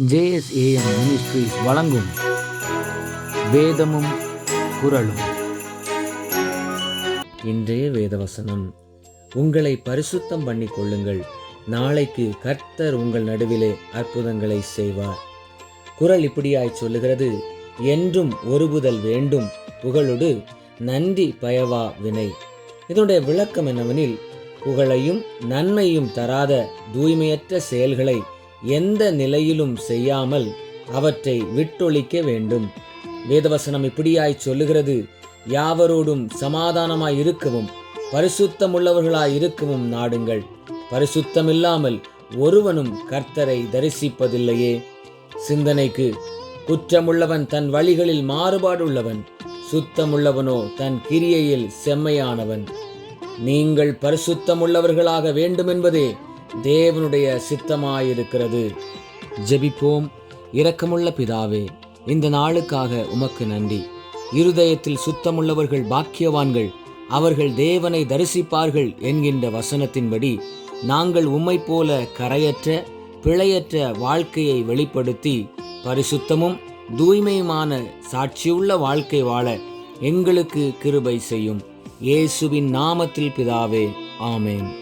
JSAM ministries வழங்கும் வேதமும் குரலும் இன்றைய வேதவசனம் உங்களை பரிசுத்தம் பண்ணிக் கொள்ளுங்கள். நாளைக்கு கர்த்தர் உங்கள் நடுவிலே அற்புதங்களை செய்வார். குரல் இப்படியாய் சொல்லுகிறது என்றும் ஒருபுதல் வேண்டும். புகழொடு நன்றி பயவா வினை. இதனுடைய விளக்கம் என்னவெனில் புகழையும் நன்மையும் தராத தூய்மையற்ற செயல்களை எந்த நிலையிலும் செய்யாமல் அவற்றை விட்டொழிக்க வேண்டும். வேதவசனம் இப்படியாய் சொல்லுகிறது யாவரோடும் சமாதானமாய் இருக்கவும் பரிசுத்தமுள்ளவர்களாய் இருக்கவும் நாடுங்கள். பரிசுத்தமில்லாமல் ஒருவனும் கர்த்தரை தரிசிப்பதில்லையே. சிந்தனைக்கு குற்றமுள்ளவன் தன் வழிகளில் மாறுபாடுள்ளவன் சுத்தமுள்ளவனோ தன் கிரியையில் செம்மையானவன். நீங்கள் பரிசுத்தமுள்ளவர்களாக வேண்டுமென்பதே தேவனுடைய சித்தமாயிருக்கிறது. ஜெபிப்போம். இரக்கமுள்ள பிதாவே இந்த நாளுக்காக உமக்கு நன்றி. இருதயத்தில் சுத்தமுள்ளவர்கள் பாக்கியவான்கள் அவர்கள் தேவனை தரிசிப்பார்கள் என்கின்ற வசனத்தின்படி நாங்கள் உம்மை போல கரையற்ற பிழையற்ற வாழ்க்கையை வெளிப்படுத்தி பரிசுத்தமும் தூய்மையுமான சாட்சியுள்ள வாழ்க்கை வாழ எங்களுக்கு கிருபை செய்யும். இயேசுவின் நாமத்தில் பிதாவே ஆமேன்.